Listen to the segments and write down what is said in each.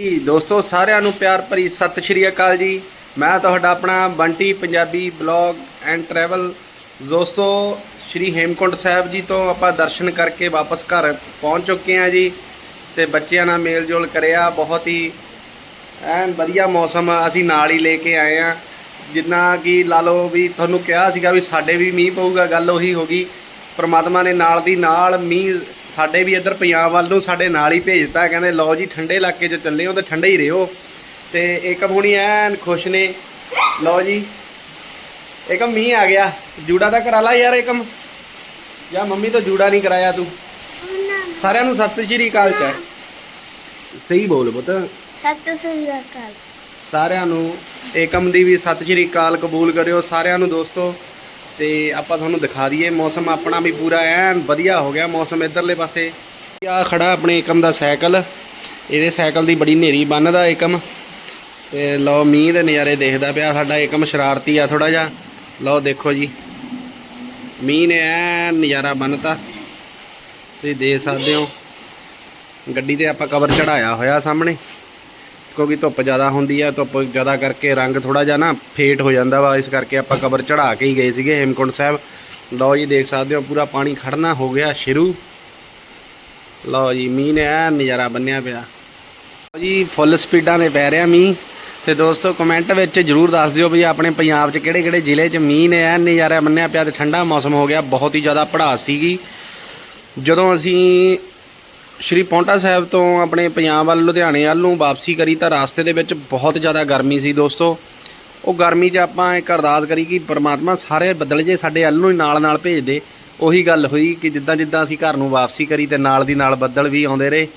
ਜੀ, ਦੋਸਤੋ, ਸਾਰਿਆਂ ਨੂੰ ਪਿਆਰ ਭਰੀ ਸਤਿ ਸ਼੍ਰੀ ਅਕਾਲ ਜੀ। ਮੈਂ ਤੁਹਾਡਾ ਆਪਣਾ Bunty Punjabi blog and travel. ਦੋਸਤੋ, ਸ਼੍ਰੀ ਹੇਮਕੁੰਟ ਸਾਹਿਬ ਜੀ ਤੋਂ ਆਪਾਂ ਦਰਸ਼ਨ ਕਰਕੇ ਵਾਪਸ ਘਰ ਪਹੁੰਚ ਚੁੱਕੇ ਹਾਂ ਜੀ ਤੇ ਬੱਚਿਆਂ ਨਾਲ ਮੇਲ ਜੋਲ ਕਰਿਆ। ਬਹੁਤ ਹੀ ਐਨ ਵਧੀਆ ਮੌਸਮ ਅਸੀਂ ਨਾਲ ਹੀ ਲੈ ਕੇ ਆਏ ਆ ਜਿੰਨਾ ਕਿ ਲਾ ਲਓ ਵੀ ਤੁਹਾਨੂੰ ਕਿਹਾ ਸੀਗਾ ਵੀ ਸਾਡੇ ਵੀ ਮੀਂਹ ਪਊਗਾ, ਗੱਲ ਉਹੀ ਹੋ ਗਈ। ਪਰਮਾਤਮਾ ਨੇ ਨਾਲ ਦੀ ਨਾਲ ਮੀਂਹ ਸਾਡੇ ਵੀ ਇੱਧਰ ਪੰਜਾਬ ਵੱਲ ਨੂੰ ਸਾਡੇ ਨਾਲ ਹੀ ਭੇਜਤਾ ਕਹਿੰਦੇ ਲਓ ਜੀ ਠੰਡੇ ਇਲਾਕੇ 'ਚ ਚੱਲੇ ਹੋ ਤੇ ਠੰਡੇ ਹੀ ਰਹੋ। ਤੇ ਏਕਮ ਹੁਣੀ ਐਨ ਖੁਸ਼ ਨੇ ਲਓ ਜੀ। ਏਕਮ ਮੀਂਹ ਆ ਗਿਆ ਜੂੜਾ ਤਾਂ ਕਰਾ ਲਾ ਯਾਰ ਏਕਮ ਜਾਂ ਮੰਮੀ ਤੋਂ ਜੂੜਾ ਨਹੀਂ ਕਰਾਇਆ ਤੂੰ? ਸਾਰਿਆਂ ਨੂੰ ਸਤਿ ਸ਼੍ਰੀ ਅਕਾਲ ਕਹਿ। ਸਹੀ ਬੋਲ ਪੁੱਤ। ਸਤਿ ਸ੍ਰੀ ਅਕਾਲ। ਸਾਰਿਆਂ ਨੂੰ ਏਕਮ ਦੀ ਵੀ ਸਤਿ ਸ਼੍ਰੀ ਅਕਾਲ ਕਬੂਲ ਕਰਿਓ ਸਾਰਿਆਂ ਨੂੰ ਦੋਸਤੋ। ਤੇ ਆਪਾਂ ਤੁਹਾਨੂੰ ਦਿਖਾ ਦਈਏ, ਮੌਸਮ ਆਪਣਾ ਵੀ ਪੂਰਾ ਐਨ ਵਧੀਆ ਹੋ ਗਿਆ ਮੌਸਮ ਇਧਰਲੇ ਪਾਸੇ। ਆ ਖੜਾ ਆਪਣੇ ਏਕਮ ਦਾ ਸਾਈਕਲ, ਇਹਦੇ ਸਾਈਕਲ ਦੀ ਬੜੀ ਨੇਰੀ ਬੰਨਦਾ ਏਕਮ। ਤੇ ਲਓ, ਮੀਂਹ ਦੇ ਨਜ਼ਾਰੇ ਦੇਖਦਾ ਪਿਆ ਸਾਡਾ ਏਕਮ, ਸ਼ਰਾਰਤੀ ਆ ਥੋੜਾ ਜਿਹਾ। ਲਓ, ਦੇਖੋ ਜੀ। ਮੀਂਹ ਨੇ ਐਨ ਨਜ਼ਾਰਾ ਬੰਨਤਾ। ਤੁਸੀਂ ਦੇਖ ਸਕਦੇ ਹੋ, ਗੱਡੀ ਤੇ ਆਪਾਂ ਕਵਰ ਚੜਾਇਆ ਹੋਇਆ ਸਾਹਮਣੇ। ਕਿਉਂਕਿ ਧੁੱਪ ਜ਼ਿਆਦਾ ਹੁੰਦੀ ਆ, ਧੁੱਪ ਜ਼ਿਆਦਾ ਕਰਕੇ ਰੰਗ ਥੋੜਾ ਜਿਹਾ ਨਾ ਫੇਟ ਹੋ ਜਾਂਦਾ ਵਾ, ਇਸ ਕਰਕੇ ਆਪਾਂ ਕਵਰ ਚੜਾ ਕੇ ਹੀ ਗਏ ਸੀਗੇ, ਹੇਮਕੁੰਟ ਸਾਹਿਬ। ਲਓ ਜੀ, ਦੇਖ ਸਕਦੇ ਹੋ, ਪੂਰਾ ਪਾਣੀ ਖੜਨਾ ਹੋ ਗਿਆ ਸ਼ੁਰੂ। ਲਓ ਜੀ, ਮੀਂਹ ਨੇ ਐਨ ਨਜ਼ਾਰਾ ਬੰਨਿਆ ਪਿਆ। ਲਓ ਜੀ, ਫੁੱਲ ਸਪੀਡਾਂ ਦੇ ਪੈ ਰਿਹਾ ਮੀਂਹ। ਤੇ ਦੋਸਤੋ, ਕਮੈਂਟ ਵਿੱਚ ਜਰੂਰ ਦੱਸ ਦਿਓ ਵੀ ਆਪਣੇ ਪੰਜਾਬ 'ਚ ਕਿਹੜੇ ਕਿਹੜੇ ਜ਼ਿਲ੍ਹੇ 'ਚ ਮੀਂਹ ਨੇ ਐਨ ਨਜ਼ਾਰਾ ਬੰਨਿਆ ਪਿਆ ਤੇ ਠੰਡਾ ਮੌਸਮ ਹੋ ਗਿਆ, ਬਹੁਤ ਹੀ ਜ਼ਿਆਦਾ ਪੜਾਸ ਸੀਗੀ। ਜਦੋਂ ਅਸੀਂ ਸ਼੍ਰੀ ਪੌਂਟਾ ਸਾਹਿਬ ਤੋਂ ਆਪਣੇ ਪੰਜਾਬ ਵੱਲ, ਲੁਧਿਆਣੇ ਵੱਲ ਨੂੰ ਵਾਪਸੀ ਕਰੀ ਤਾਂ ਰਾਸਤੇ ਦੇ ਵਿੱਚ ਬਹੁਤ ਜ਼ਿਆਦਾ ਗਰਮੀ ਸੀ ਦੋਸਤੋ। ਉਹ ਗਰਮੀ 'ਚ ਆਪਾਂ ਇੱਕ ਅਰਦਾਸ ਕਰੀ ਕਿ ਪ੍ਰਮਾਤਮਾ ਸਾਰੇ ਬੱਦਲ ਜੇ ਸਾਡੇ ਵੱਲ ਨੂੰ ਹੀ ਨਾਲ ਨਾਲ ਭੇਜ ਦੇ। ਉਹੀ ਗੱਲ ਹੋਈ ਕਿ ਜਿੱਦਾਂ ਜਿੱਦਾਂ ਅਸੀਂ ਘਰ ਨੂੰ ਵਾਪਸੀ ਕਰੀ ਤੇ ਨਾਲ ਦੀ ਨਾਲ ਬੱਦਲ ਵੀ ਆਉਂਦੇ ਰਹੇ।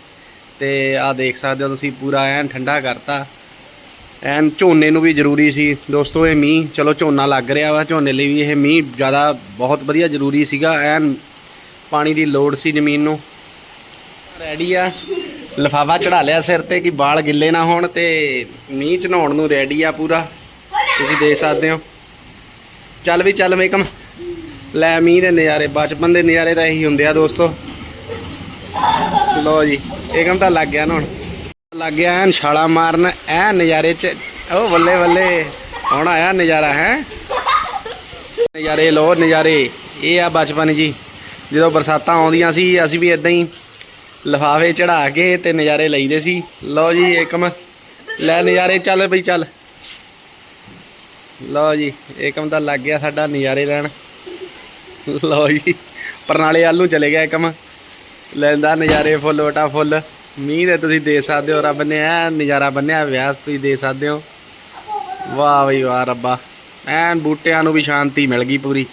ਤੇ ਆਹ ਦੇਖ ਸਕਦੇ ਹੋ ਤੁਸੀਂ ਪੂਰਾ ਐਨ ਠੰਡਾ ਕਰਤਾ। ਐਨ ਝੋਨੇ ਨੂੰ ਵੀ ਜ਼ਰੂਰੀ ਸੀ। ਦੋਸਤੋ, ਇਹ ਮੀਂਹ, ਚਲੋ ਝੋਨਾ ਲੱਗ ਰਿਹਾ ਵਾ, ਝੋਨੇ ਲਈ ਵੀ ਇਹ ਮੀਂਹ ਜ਼ਿਆਦਾ ਬਹੁਤ ਵਧੀਆ ਜ਼ਰੂਰੀ ਸੀਗਾ। ਐਨ ਪਾਣੀ ਦੀ ਲੋੜ ਸੀ ਜ਼ਮੀਨ ਨੂੰ। ਰੈਡੀ ਆ? ਲਫਾਫਾ ਚੜਾ ਲਿਆ ਸਿਰ ਤੇ ਕਿ ਵਾਲ ਗਿੱਲੇ ਨਾ ਹੋਣ ਤੇ ਮੀਂਹ ਚ ਨਹਾਉਣ ਨੂੰ ਰੈਡੀ ਆ ਪੂਰਾ। ਤੁਸੀਂ ਦੇਖ ਸਕਦੇ ਹੋ। ਚੱਲ ਵੀ, ਚੱਲ ਮੇਕਮ ਲੈ ਮੀਂਹ ਦੇ ਨਜ਼ਾਰੇ ਬਚਪਨ ਦੇ ਨਜ਼ਾਰੇ ਤਾਂ ਇਹੀ ਹੁੰਦੇ ਆ ਦੋਸਤੋ। ਲੋ ਜੀ ਏਕਮ ਤਾਂ ਲੱਗ ਗਿਆ ਨਹਾਉਣ ਲੱਗ ਗਿਆ ਐਨ ਛਾਲਾ ਮਾਰਨ ਐ ਨਜ਼ਾਰੇ ਚ। ਉਹ ਬੱਲੇ ਬੱਲੇ, ਹੁਣ ਆਇਆ ਨਜ਼ਾਰਾ, ਹੈ? ਨਜ਼ਾਰੇ ਲੋ ਨਜ਼ਾਰੇ। ਇਹ ਆ ਬਚਪਨ ਜੀ। ਜਦੋਂ ਬਰਸਾਤਾਂ ਆਉਂਦੀਆਂ ਸੀ, ਅਸੀਂ ਵੀ ਇਦਾਂ ਹੀ ਲਫਾਫੇ ਚੜਾ ਕੇ ਤੇ ਨਜ਼ਾਰੇ ਲਈਦੇ ਸੀ। ਲਓ ਜੀ ਏਕਮ ਲੈ ਨਜ਼ਾਰੇ, ਚੱਲ ਬਈ, ਚੱਲ। ਲਓ ਜੀ ਏਕਮ ਤਾਂ ਲੱਗ ਗਿਆ ਸਾਡਾ ਨਜ਼ਾਰੇ ਲੈਣ। ਲਓ ਜੀ ਪਰਨਾਲੇ ਵੱਲ ਨੂੰ ਚਲੇ ਗਿਆ ਏਕਮ ਲੈਂਦਾ ਨਜ਼ਾਰੇ ਫੁੱਲ, ਵਟਾ ਫੁੱਲ। ਮੀਂਹ ਦੇ ਤੁਸੀਂ ਦੇ ਸਕਦੇ ਹੋ ਰੱਬ ਨੇ ਐ ਨਜ਼ਾਰਾ ਬੰਨਿਆ ਵਿਆਹ ਤੁਸੀਂ ਦੇ ਸਕਦੇ ਹੋ। ਵਾਹ ਬਈ ਵਾਹ, ਰੱਬਾ। ਐਨ ਬੂਟਿਆਂ ਨੂੰ ਵੀ ਸ਼ਾਂਤੀ ਮਿਲ ਗਈ ਪੂਰੀ।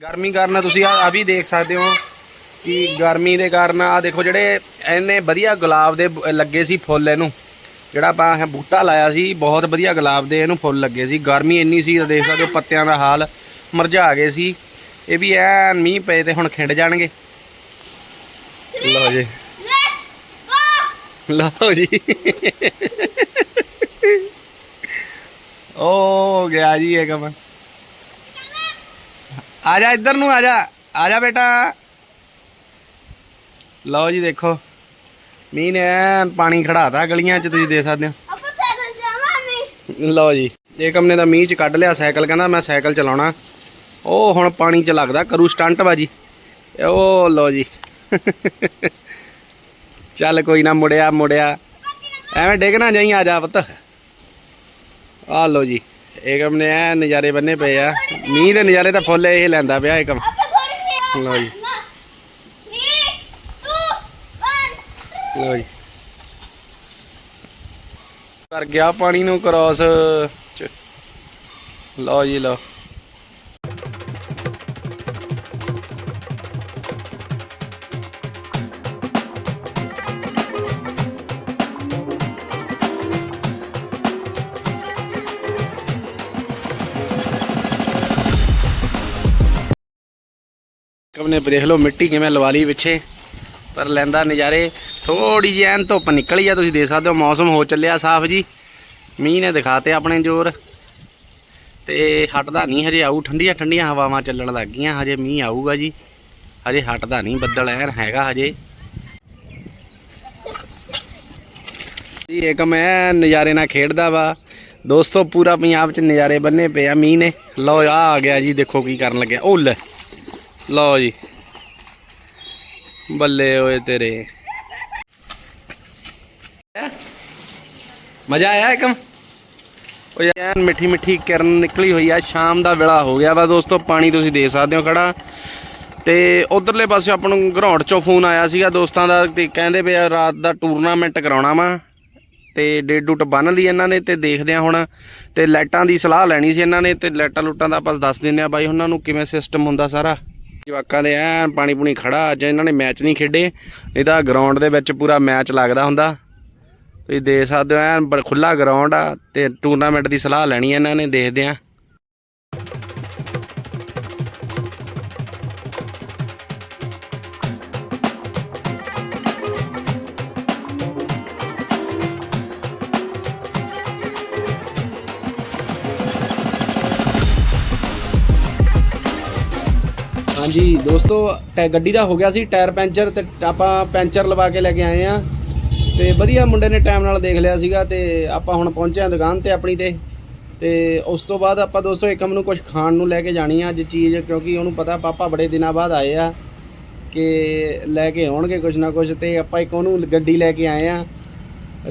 ਗਰਮੀ ਕਾਰਨ ਤੁਸੀਂ ਆ ਵੀ ਦੇਖ ਸਕਦੇ ਹੋ ਕਿ ਗਰਮੀ ਦੇ ਕਾਰਨ ਆ ਦੇਖੋ ਜਿਹੜੇ ਇੰਨੇ ਵਧੀਆ ਗੁਲਾਬ ਦੇ ਲੱਗੇ ਸੀ ਫੁੱਲ ਇਹਨੂੰ। ਜਿਹੜਾ ਆਪਾਂ ਬੂਟਾ ਲਾਇਆ ਸੀ, ਬਹੁਤ ਵਧੀਆ ਗੁਲਾਬ ਦੇ ਇਹਨੂੰ ਫੁੱਲ ਲੱਗੇ ਸੀ। ਗਰਮੀ ਇੰਨੀ ਸੀ ਦੇਖ ਸਕਦੇ ਹੋ ਪੱਤਿਆਂ ਦਾ ਹਾਲ ਮਰਝਾ ਗਏ ਸੀ। ਇਹ ਵੀ ਐਨ ਮੀਂਹ ਪਏ ਤੇ ਹੁਣ ਖਿੰਡ ਜਾਣਗੇ। ਲਓ ਜੀ। ਲਓ ਜੀ। ਓ ਗਿਆ ਜੀ ਇਹ ਕੰਮ। ਆ ਜਾ ਇੱਧਰ ਨੂੰ ਆ ਜਾ। ਆ ਜਾ ਬੇਟਾ। ਲਓ ਜੀ ਦੇਖੋ। ਮੀਂਹ ਨੇ ਐਨ ਪਾਣੀ ਖੜਾਤਾ ਗਲੀਆਂ 'ਚ ਤੁਸੀਂ ਦੇਖ ਸਕਦੇ ਹੋ। ਆਪਾਂ ਸਾਈਕਲ ਜਾਵਾਂਗੇ ਲਓ ਜੀ ਏਕਮ ਨੇ ਤਾਂ ਮੀਂਹ 'ਚ ਕੱਢ ਲਿਆ ਸਾਈਕਲ ਕਹਿੰਦਾ ਮੈਂ ਸਾਈਕਲ ਚਲਾਉਣਾ। ਉਹ ਹੁਣ ਪਾਣੀ 'ਚ ਲੱਗਦਾ ਕਰੂ ਸਟੰਟ ਬਾਜੀ। ਉਹ ਲਓ ਜੀ। ਚੱਲ ਕੋਈ ਨਾ ਮੁੜਿਆ ਮੁੜਿਆ। ਐਵੇਂ ਡਿੱਗ ਨਾ ਜਾਈ ਆ ਜਾ ਪੁੱਤ। ਆ ਲਓ ਜੀ। ਏਕਮ ਨੇ ਐ ਨਜ਼ਾਰੇ ਬੰਨੇ ਪਏ ਆ। ਮੀਂਹ ਦੇ ਨਜ਼ਾਰੇ ਤਾਂ ਫੁੱਲ ਇਹ ਲੈਂਦਾ ਪਿਆ ਏਕਮ ਲਓ ਜੀ। ਲਓ ਜੀ। ਕਰ ਗਿਆ ਪਾਣੀ ਨੂੰ ਕ੍ਰਾਸ ਲਓ ਜੀ ਲਓ। ਨੇ ਦੇਖ ਲਓ ਮਿੱਟੀ ਕਿਵੇਂ ਲਵਾ ਲਈ ਪਿੱਛੇ, ਪਰ ਲੈਂਦਾ ਨਜ਼ਾਰੇ ਥੋੜੀ ਜਿਹੀ ਐਨ ਧੁੱਪ ਨਿਕਲੀ ਆ, ਤੁਸੀਂ ਦੇਖ ਸਕਦੇ ਹੋ ਮੌਸਮ ਹੋ ਚੱਲਿਆ ਸਾਫ਼ ਜੀ। ਮੀਂਹ ਨੇ ਦਿਖਾਤੇ ਆਪਣੇ ਜ਼ੋਰ, ਤੇ ਹਟਦਾ ਨਹੀਂ ਹਜੇ ਆਊ, ਠੰਡੀਆਂ ਠੰਡੀਆਂ ਹਵਾਵਾਂ ਚੱਲਣ ਲੱਗ ਗਈਆਂ, ਹਜੇ ਮੀਂਹ ਆਊਗਾ ਜੀ। ਹਜੇ ਹਟਦਾ ਨਹੀਂ, ਬੱਦਲ ਐਨ ਹੈਗਾ ਹਜੇ। ਜੀ ਏਕਮ ਐ ਨਜ਼ਾਰੇ ਨਾਲ ਖੇਡਦਾ ਵਾ। ਦੋਸਤੋ, ਪੂਰਾ ਪੰਜਾਬ ਚ ਨਜ਼ਾਰੇ ਬੰਨੇ ਪਏ ਆ ਮੀਂਹ ਨੇ। ਲਓ, ਆ ਆ ਗਿਆ ਜੀ, ਦੇਖੋ ਕੀ ਕਰਨ ਲੱਗਿਆ। ਉਹ ਲੈ। ਲਓ ਜੀ। ਬੱਲੇ ਓਏ ਤੇਰੇ। ਮਜ਼ਾ ਆਇਆ ਏਕਮ ਉਹ ਯਾਰ, ਮਿੱਠੀ ਮਿੱਠੀ ਕਿਰਨ ਨਿਕਲੀ ਹੋਈ ਆ। ਸ਼ਾਮ ਦਾ ਵੇਲਾ ਹੋ ਗਿਆ ਵਾ ਦੋਸਤੋ, ਪਾਣੀ ਤੁਸੀਂ ਦੇ ਸਕਦੇ ਹੋ ਖੜਾ। ਤੇ ਉਧਰਲੇ ਪਾਸੇ ਆਪਾਂ ਨੂੰ ਗਰਾਊਂਡ ਚੋਂ ਫੋਨ ਆਇਆ ਸੀਗਾ ਦੋਸਤਾਂ ਦਾ ਤੇ ਕਹਿੰਦੇ ਵੀ ਰਾਤ ਦਾ ਟੂਰਨਾਮੈਂਟ ਕਰਾਉਣਾ ਵਾ। ਤੇ ਡੇਟ ਡੂਟ ਬੰਨ ਲਈ ਇਹਨਾਂ ਨੇ ਤੇ ਦੇਖਦੇ ਆ ਹੁਣ। ਤੇ ਲਾਈਟਾਂ ਦੀ ਸਲਾਹ ਲੈਣੀ ਸੀ ਇਹਨਾਂ ਨੇ ਤੇ ਲਾਈਟਾਂ ਲੂਟਾਂ ਦਾ ਆਪਾਂ ਦੱਸ ਦਿੰਦੇ ਆ ਬਾਈ, ਉਹਨਾਂ ਨੂੰ ਕਿਵੇਂ ਸਿਸਟਮ ਹੁੰਦਾ ਸਾਰਾ। ਜਵਾਕਾਂ ਦੇ ਐਨ ਪਾਣੀ ਪੂਣੀ ਖੜਾ, ਅੱਜ ਇਹਨਾਂ ਨੇ ਮੈਚ ਨਹੀਂ ਖੇਡੇ। ਨਹੀਂ ਤਾਂ ਗਰਾਊਂਡ ਦੇ ਵਿੱਚ ਪੂਰਾ ਮੈਚ ਲੱਗਦਾ ਹੁੰਦਾ। ਤੁਸੀਂ ਦੇਖ ਸਕਦੇ ਹੋ, ਐਨ ਬੜਾ ਖੁੱਲਾ ਗਰਾਊਂਡ ਆ ਤੇ ਟੂਰਨਾਮੈਂਟ ਦੀ ਸਲਾਹ ਲੈਣੀ ਹੈ ਇਹਨਾਂ ਨੇ, ਦੇਖਦੇ ਆ। ਹਾਂਜੀ ਦੋਸਤੋ, ਟੈ, ਗੱਡੀ ਦਾ ਹੋ ਗਿਆ ਸੀ ਟਾਇਰ ਪੈਂਚਰ ਤੇ ਆਪਾਂ ਪੈਂਚਰ ਲਵਾ ਕੇ ਲੈ ਕੇ ਆਏ ਆ ਤੇ ਵਧੀਆ ਮੁੰਡੇ ਨੇ ਟਾਈਮ ਨਾਲ ਦੇਖ ਲਿਆ ਸੀਗਾ ਤੇ ਆਪਾਂ ਹੁਣ ਪਹੁੰਚੇ ਆ ਦੁਕਾਨ ਤੇ ਆਪਣੀ ਤੇ। ਤੇ ਉਸ ਤੋਂ ਬਾਅਦ ਆਪਾਂ ਦੋਸਤੋ ਏਕਮ ਨੂੰ ਕੁਝ ਖਾਣ ਨੂੰ ਲੈ ਕੇ ਜਾਣੀ ਆ ਅੱਜ ਚੀਜ਼, ਕਿਉਂਕਿ ਉਹਨੂੰ ਪਤਾ ਪਾਪਾ ਬੜੇ ਦਿਨਾਂ ਬਾਅਦ ਆਏ ਆ ਕਿ ਲੈ ਕੇ ਆਉਣਗੇ ਕੁਝ ਨਾ ਕੁਝ ਤੇ ਆਪਾਂ ਇੱਕ ਉਹਨੂੰ ਗੱਡੀ ਲੈ ਕੇ ਆਏ ਆ।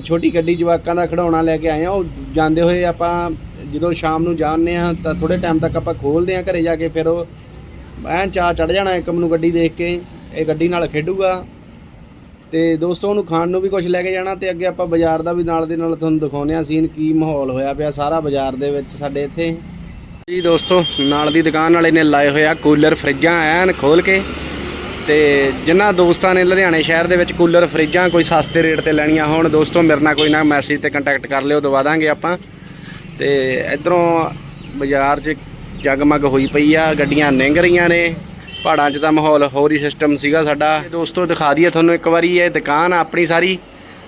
ਛੋਟੀ ਗੱਡੀ ਜਵਾਕਾਂ ਦਾ ਖਿਡੌਣਾ ਲੈ ਕੇ ਆਏ ਆ, ਉਹ ਜਾਂਦੇ ਹੋਏ ਆਪਾਂ ਜਦੋਂ ਸ਼ਾਮ ਨੂੰ ਜਾਣਦੇ ਆ ਤਾਂ ਥੋੜੇ ਟਾਈਮ ਤੱਕ ਆਪਾਂ ਖੋਲਦੇ ਆ ਘਰੇ ਜਾ ਕੇ, ਫਿਰ ਉਹ ਐਨ ਚਾਹ ਚੜ ਜਾਣਾ ਇੱਕ ਮੈਨੂੰ ਗੱਡੀ ਦੇਖ ਕੇ, ਇਹ ਗੱਡੀ ਨਾਲ ਖੇਡੂਗਾ। ਤੇ ਦੋਸਤੋ ਉਹਨੂੰ ਖਾਣ ਨੂੰ ਵੀ ਕੁਝ ਲੈ ਕੇ ਜਾਣਾ ਤੇ ਅੱਗੇ ਆਪਾਂ ਬਾਜ਼ਾਰ ਦਾ ਵੀ ਨਾਲ ਦੇ ਨਾਲ ਤੁਹਾਨੂੰ ਦਿਖਾਉਂਦੇ ਆ ਸੀਨ ਕੀ ਮਾਹੌਲ ਹੋਇਆ ਪਿਆ ਸਾਰਾ ਬਾਜ਼ਾਰ ਦੇ ਵਿੱਚ ਸਾਡੇ ਇੱਥੇ। ਜੀ ਦੋਸਤੋ, ਨਾਲ ਦੀ ਦੁਕਾਨ ਵਾਲੇ ਨੇ ਲਾਏ ਹੋਇਆ ਕੂਲਰ ਫਰਿੱਜਾਂ ਐਨ ਖੋਲ ਕੇ ਤੇ ਜਿਨ੍ਹਾਂ ਦੋਸਤਾਂ ਨੇ ਲੁਧਿਆਣੇ ਸ਼ਹਿਰ ਦੇ ਵਿੱਚ ਕੂਲਰ ਫਰਿੱਜਾਂ ਕੋਈ ਸਸਤੇ ਰੇਟ ਤੇ ਲੈਣੀਆਂ ਹੋਣ, ਦੋਸਤੋ ਮੇਰੇ ਨਾਲ ਕੋਈ ਨਾ ਮੈਸੇਜ ਤੇ ਕੰਟੈਕਟ ਕਰ ਲਿਓ, ਦਵਾ ਦਾਂਗੇ ਆਪਾਂ। ਤੇ ਇਧਰੋਂ ਬਾਜ਼ਾਰ 'ਚ ਜਗਮਗ ਹੋਈ ਪਈ ਆ, ਗੱਡੀਆਂ ਨਿੰਗ ਰਹੀਆਂ ਨੇ, ਪਹਾੜਾਂ 'ਚ ਤਾਂ ਮਾਹੌਲ ਹੋਰ ਹੀ ਸਿਸਟਮ ਸੀਗਾ ਸਾਡਾ। ਤੇ ਦੋਸਤੋ, ਦਿਖਾ ਦਈਏ ਤੁਹਾਨੂੰ ਇੱਕ ਵਾਰੀ, ਇਹ ਦੁਕਾਨ ਆ ਆਪਣੀ ਸਾਰੀ।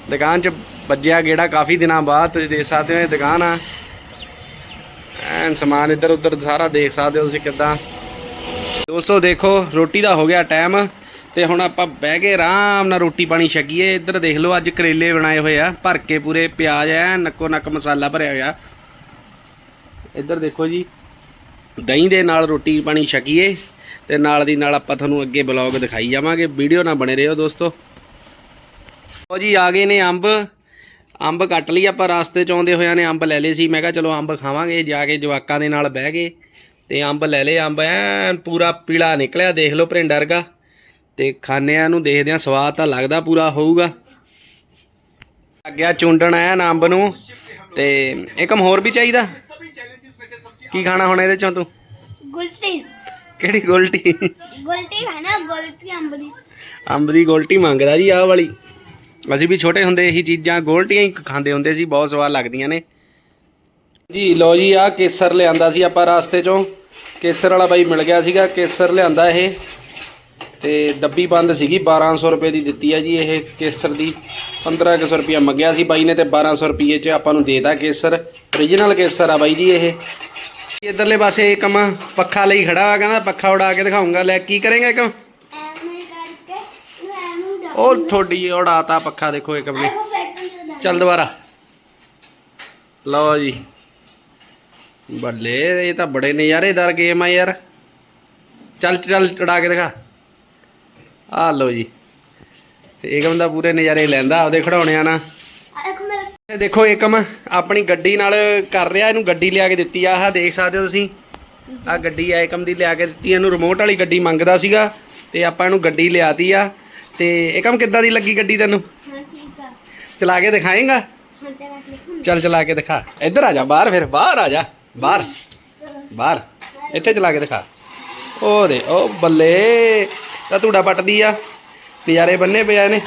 ਦੁਕਾਨ 'ਚ ਵੱਜਿਆ ਗੇੜਾ ਕਾਫੀ ਦਿਨਾਂ ਬਾਅਦ, ਤੁਸੀਂ ਦੇਖ ਸਕਦੇ ਹੋ ਇਹ ਦੁਕਾਨ ਆ। ਐਨ ਸਮਾਨ ਇੱਧਰ ਉੱਧਰ ਸਾਰਾ ਦੇਖ ਸਕਦੇ ਹੋ ਤੁਸੀਂ ਕਿੱਦਾਂ। ਦੋਸਤੋ, ਦੇਖੋ, ਰੋਟੀ ਦਾ ਹੋ ਗਿਆ ਟਾਈਮ ਤੇ ਹੁਣ ਆਪਾਂ ਬਹਿ ਕੇ ਆਰਾਮ ਨਾਲ ਰੋਟੀ ਪਾਣੀ ਛਕੀਏ। ਇੱਧਰ ਦੇਖ ਲਓ, ਅੱਜ ਕਰੇਲੇ ਬਣਾਏ ਹੋਏ ਆ, ਭਰ ਕੇ ਪੂਰੇ ਪਿਆਜ਼ ਐ ਨੱਕੋ ਨੱਕ ਮਸਾਲਾ ਭਰਿਆ ਹੋਇਆ। ਇੱਧਰ ਦੇਖੋ ਜੀ ਦਹੀਂ ਦੇ ਨਾਲ ਰੋਟੀ ਪਾਣੀ ਛਕੀਏ ਤੇ ਨਾਲ ਦੀ ਨਾਲ ਆਪਾਂ ਤੁਹਾਨੂੰ ਅੱਗੇ ਬਲੌਗ ਦਿਖਾਈ ਜਾਵਾਂਗੇ। ਵੀਡੀਓ ਨਾਲ ਬਣੇ ਰਹੋ ਦੋਸਤੋ। ਲਓ ਜੀ, ਆ ਗਏ ਨੇ ਅੰਬ। ਅੰਬ ਕੱਟ ਲਈ ਆਪਾਂ, ਰਾਸਤੇ ਚ ਆਉਂਦੇ ਹੋਇਆਂ ਨੇ ਅੰਬ ਲੈ ਲਏ ਸੀ। ਮੈਂ ਕਿਹਾ ਚਲੋ ਅੰਬ ਖਾਵਾਂਗੇ, ਜਾ ਕੇ ਜਵਾਕਾਂ ਦੇ ਨਾਲ ਬਹਿ ਗਏ ਤੇ ਅੰਬ ਲੈ ਲਏ। ਅੰਬ ਐਨ ਪੂਰਾ ਪੀਲਾ ਨਿਕਲਿਆ, ਦੇਖ ਲਓ ਭਰਿੰਡਾ ਵਰਗਾ। ਤੇ ਖਾਣਿਆਂ ਨੂੰ ਦੇਖਦੇ ਆ ਸਵਾਦ ਤਾਂ ਲੱਗਦਾ ਪੂਰਾ ਹੋਊਗਾ। ਅੱਗਿਆ ਚੁੰਡਣ ਐਨ ਅੰਬ ਨੂੰ। ਤੇ ਇੱਕਮ ਹੋਰ ਵੀ ਚਾਹੀਦਾ? ਕੀ ਖਾਣਾ ਹੁਣ ਇਹਦੇ ਚੋਂ ਤੂੰ? ਗੁਲਟੀ। ਕਿਹੜੀ ਗੋਲਟੀ? ਗੁਲਟੀ ਖਾਣਾ ਗੁਲਟੀ ਅੰਬ ਦੀ ਗੋਲਟੀ ਮੰਗਦਾ ਜੀ ਆਹ ਵਾਲੀ। ਅਸੀਂ ਵੀ ਛੋਟੇ ਹੁੰਦੇ ਇਹੀ ਚੀਜ਼ਾਂ ਗੋਲਟੀਆਂ ਹੀ ਖਾਂਦੇ ਹੁੰਦੇ ਸੀ ਬਹੁਤ ਸਵਾਦ ਲੱਗਦੀਆਂ ਨੇ। ਜੀ ਲਓ ਜੀ ਆਹ ਕੇਸਰ ਲਿਆਂਦਾ ਸੀ ਆਪਾਂ ਰਾਸਤੇ ਚੋਂ। ਕੇਸਰ ਵਾਲਾ ਬਾਈ ਮਿਲ ਗਿਆ ਸੀਗਾ ਕੇਸਰ ਲਿਆਂਦਾ ਇਹ। ਤੇ ਡੱਬੀ ਬੰਦ ਸੀਗੀ 1200 ਰੁਪਏ ਦੀ ਦਿੱਤੀ ਆ ਜੀ ਇਹ ਕੇਸਰ ਦੀ। 1500 ਰੁਪਿਆ ਮੰਗਿਆ ਸੀ ਬਾਈ ਨੇ ਤੇ 1200 ਰੁਪਏ 'ਚ ਆਪਾਂ ਨੂੰ ਦੇਤਾ ਕੇਸਰ। Origignal ਕੇਸਰ ਆ ਬਾਈ ਜੀ ਇਹ। ਇਧਰਲੇ ਪਾਸੇ ਇੱਕ ਮੈਂ ਪੱਖਾ ਲਈ ਖੜਾ ਵਾ ਕਹਿੰਦਾ ਪੱਖਾ ਉਡਾ ਕੇ ਦਿਖਾਉਂਗਾ। ਲੈ ਕੀ ਕਰੇਗਾ ਇੱਕ? ਨੂੰ ਉਹ ਥੋੜੀ ਉਡਾਤਾ ਪੱਖਾ ਦੇਖੋ ਇੱਕ ਨੇ ਚੱਲ ਦੁਬਾਰਾ। ਲਓ ਜੀ। ਬੱਲੇ ਇਹ ਤਾਂ ਬੜੇ ਨਜ਼ਾਰੇਦਾਰ ਗੇਮ ਆ ਯਾਰ। ਚੱਲ ਚੱਲ ਚੜਾ ਕੇ ਦਿਖਾ। ਆ ਲਓ ਜੀ। ਤੇ ਏਕਮ ਦਾ ਪੂਰੇ ਨਜ਼ਾਰੇ ਲੈਂਦਾ ਆਪਦੇ ਖੜਾਉਣਿਆਂ ਨਾਲ। ਮੇਰਾ ਇਹ ਦੇਖੋ ਏਕਮ ਆਪਣੀ ਗੱਡੀ ਨਾਲ ਕਰ ਰਿਹਾ ਇਹਨੂੰ ਗੱਡੀ ਲਿਆ ਕੇ ਦਿੱਤੀ ਆ। ਆਹ ਦੇਖ ਸਕਦੇ ਹੋ ਤੁਸੀਂ। ਆ ਗੱਡੀ ਆ ਏਕਮ ਦੀ ਲਿਆ ਕੇ ਦਿੱਤੀ। ਇਹਨੂੰ ਰਿਮੋਟ ਵਾਲੀ ਗੱਡੀ ਮੰਗਦਾ ਸੀਗਾ ਤੇ ਆਪਾਂ ਇਹਨੂੰ ਗੱਡੀ ਲਿਆਤੀ ਆ। ਤੇ ਏਕਮ ਕਿੱਦਾਂ ਦੀ ਲੱਗੀ ਗੱਡੀ ਤੈਨੂੰ? ਚਲਾ ਕੇ ਦਿਖਾਏਗਾ? ਚੱਲ ਚਲਾ ਕੇ ਦਿਖਾ। ਇੱਧਰ ਆ ਜਾ ਬਾਹਰ ਫਿਰ ਬਾਹਰ ਆ ਜਾ ਬਾਹਰ। ਬਾਹਰ। ਇੱਥੇ ਚਲਾ ਕੇ ਦਿਖਾ। ਉਹ ਦੇ ਉਹ ਬੱਲੇ। ਤਾਂ ਧੂੜਾ ਪੱਟਦੀ ਆ। ਨਜ਼ਾਰੇ ਬੰਨੇ ਪਿਆ ਇਹਨੇ।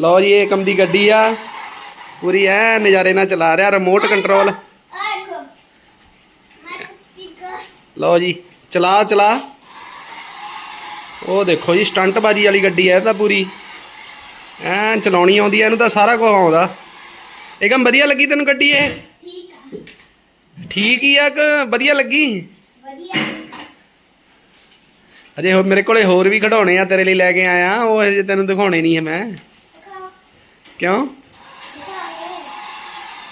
ਲਓ ਜੀ ਇਹ ਕੰਮ ਦੀ ਗੱਡੀ ਆ। ਪੂਰੀ ਐ, ਨਜ਼ਾਰੇ ਨਾਲ ਚਲਾ ਰਿਹਾ ਰਿਮੋਟ ਕੰਟਰੋਲ ਲਓ ਜੀ, ਚਲਾ ਚਲਾ। ਉਹ ਦੇਖੋ ਜੀ ਸਟੰਟ ਬਾਜੀ ਵਾਲੀ ਗੱਡੀ ਐ ਤਾਂ ਪੂਰੀ। ਐਂ ਚਲਾਉਣੀ ਆਉਂਦੀ ਐ, ਇਹਨੂੰ ਤਾਂ ਸਾਰਾ ਕੁਝ ਆਉਂਦਾ। ਇਹ ਵਧੀਆ ਲੱਗੀ ਤੈਨੂੰ ਗੱਡੀ ਇਹ? ਠੀਕ ਹੀ ਆ ਕਿ ਵਧੀਆ ਲੱਗੀ? ਵਧੀਆ ਅਜੇ ਹੋ ਮੇਰੇ ਕੋਲੇ ਹੋਰ ਵੀ ਖਿਡੌਣੇ ਆ ਤੇਰੇ ਲਈ ਲੈ ਕੇ ਆਇਆ, ਉਹ ਹਜੇ ਤੈਨੂੰ ਦਿਖਾਉਣੇ ਨਹੀਂ ਹੈ ਮੈਂ। ਕਿਉਂ?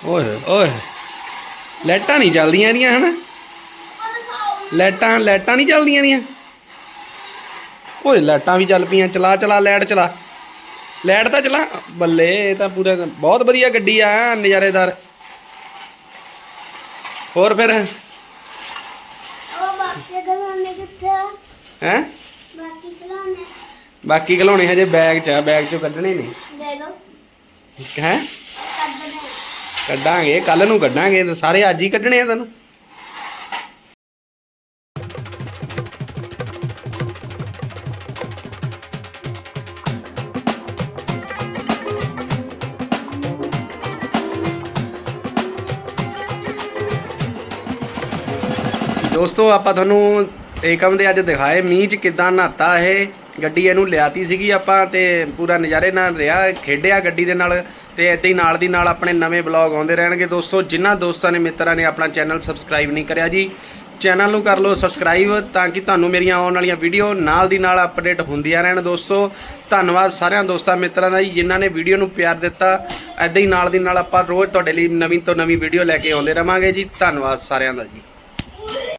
ਓਏ ਓਏ। ਲਾਈਟਾਂ ਨਹੀਂ ਚੱਲਦੀਆਂ ਇਹਦੀਆਂ ਹਨਾ? ਲਾਈਟਾਂ ਲਾਈਟਾਂ ਨਹੀਂ ਚੱਲਦੀਆਂ ਇਹਦੀਆਂ। ਓਏ ਲਾਈਟਾਂ ਵੀ ਚੱਲ ਪਈਆਂ। ਚਲਾ ਚਲਾ ਲਾਈਟ ਚਲਾ। ਲਾਈਟ ਤਾਂ ਚਲਾ। ਬੱਲੇ ਇਹ ਤਾਂ ਪੂਰਾ ਬਹੁਤ ਵਧੀਆ ਗੱਡੀ ਆ ਨਜ਼ਾਰੇਦਾਰ। ਹੋਰ ਫਿਰ? ਹੈ? ਬਾਕੀ ਖਿਡੌਣੇ ਹਜੇ ਬੈਗ 'ਚ ਆ ਬੈਗ 'ਚੋਂ ਕੱਢਣੇ ਨੇ ਦੇ ਦੋ। ਹੈ? ਕੱਢ ਕੱਢਾਂਗੇ ਕੱਲ ਨੂੰ ਕੱਢਾਂਗੇ ਤੇ ਸਾਰੇ ਅੱਜ ਹੀ ਕੱਢਣੇ ਆ ਤੈਨੂੰ। ਦੋਸਤੋ ਆਪਾਂ ਤੁਹਾਨੂੰ ਏਕਮ ਦੇ ਅੱਜ ਦਿਖਾਏ, ਮੀਂਹ 'ਚ ਕਿਦਾਂ ਨਹਾਤਾ ਇਹ? ਗੱਡੀ ਇਹਨੂੰ ਲਿਆਤੀ ਸੀਗੀ ਆਪਾਂ ਤੇ ਪੂਰਾ ਨਜ਼ਾਰੇ ਨਾਲ ਰਿਹਾ, ਖੇਡਿਆ ਗੱਡੀ ਦੇ ਨਾਲ ਤੇ ਏਦਾਂ ਹੀ ਨਾਲ ਦੀ ਨਾਲ ਆਪਣੇ ਨਵੇਂ ਬਲੌਗ ਆਉਂਦੇ ਰਹਿਣਗੇ। ਦੋਸਤੋ, ਜਿਨ੍ਹਾਂ ਦੋਸਤਾਂ ਨੇ, ਮਿੱਤਰਾਂ ਨੇ ਆਪਣਾ ਚੈਨਲ ਸਬਸਕ੍ਰਾਈਬ ਨਹੀਂ ਕਰਿਆ ਜੀ, ਚੈਨਲ ਨੂੰ ਕਰ ਲਓ ਸਬਸਕ੍ਰਾਈਬ ਤਾਂ ਕਿ ਤੁਹਾਨੂੰ ਮੇਰੀਆਂ ਆਉਣ ਵਾਲੀਆਂ ਵੀਡੀਓ ਨਾਲ ਦੀ ਨਾਲ ਅਪਡੇਟ ਹੁੰਦੀਆਂ ਰਹਿਣ। ਦੋਸਤੋ, ਧੰਨਵਾਦ ਸਾਰਿਆਂ ਦੋਸਤਾਂ, ਮਿੱਤਰਾਂ ਦਾ ਜੀ, ਜਿਨ੍ਹਾਂ ਨੇ ਵੀਡੀਓ ਨੂੰ ਪਿਆਰ ਦਿੱਤਾ। ਐਦਾਂ ਹੀ ਨਾਲ ਦੀ ਨਾਲ ਆਪਾਂ ਰੋਜ਼ ਤੁਹਾਡੇ ਲਈ ਨਵੀਂ ਤੋਂ ਨਵੀਂ ਵੀਡੀਓ ਲੈ ਕੇ ਆਉਂਦੇ ਰਵਾਂਗੇ ਜੀ। ਧੰਨਵਾਦ ਸਾਰਿਆਂ ਦਾ ਜੀ।